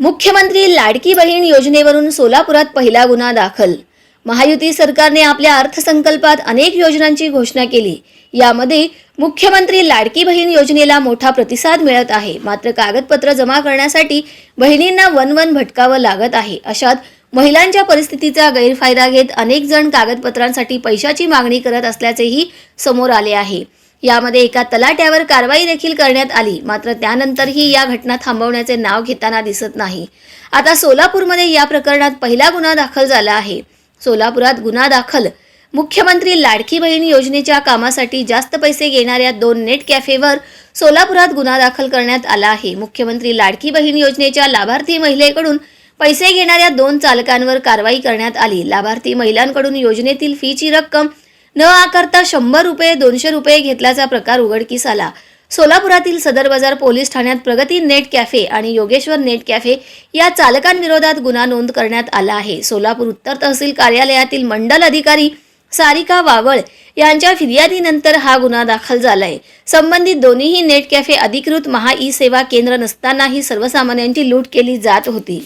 मुख्यमंत्री लाडकी बहीण योजनेवरून सोलापुरात पहिला गुन्हा दाखल. महायुती सरकारने आपल्या अर्थसंकल्पात अनेक योजनांची घोषणा केली. यामध्ये मुख्यमंत्री लाडकी बहीण योजनेला मोठा प्रतिसाद मिळत आहे. मात्र कागदपत्र जमा करण्यासाठी बहिणींना वन वन भटकावं लागत आहे. अशात महिलांच्या परिस्थितीचा गैरफायदा घेत अनेक जण कागदपत्रांसाठी पैशाची मागणी करत असल्याचेही समोर आले आहे. यामध्ये एका तलाट्यावर कारवाई देखील करण्यात आली. मात्र त्यानंतरही या घटना थांबवण्याचे नाव घेताना दिसत नाही. आता सोलापूरमध्ये या प्रकरणात पहिला गुन्हा दाखल झाला आहे. सोलापुरात गुन्हा दाखल. मुख्यमंत्री लाडकी बहीण योजनेच्या कामासाठी जास्त पैसे घेणाऱ्या दोन नेट कॅफेवर सोलापुरात गुन्हा दाखल करण्यात आला आहे. मुख्यमंत्री लाडकी बहीण योजनेच्या लाभार्थी महिलेकडून पैसे घेणाऱ्या दोन चालकांवर कारवाई करण्यात आली. लाभार्थी महिलांकडून योजनेतील फीची रक्कम न आकारता शंभर रुपये दोनशे रुपये घेतल्याचा प्रकार उघडकीस आला सोलापुरातील सदर बाजार पोलीस ठाण्यात प्रगती नेट कॅफे आणि योगेश्वर नेट कॅफे या चालकांविरोधात गुन्हा नोंद करण्यात आला आहे. सोलापूर उत्तर तहसील कार्यालयातील मंडल अधिकारी सारिका वावळ यांच्या फिर्यादीनंतर हा गुन्हा दाखल झालाय. संबंधित दोन्हीही नेट कॅफे अधिकृत महा ई सेवा केंद्र नसतानाही सर्वसामान्यांची लूट केली जात होती.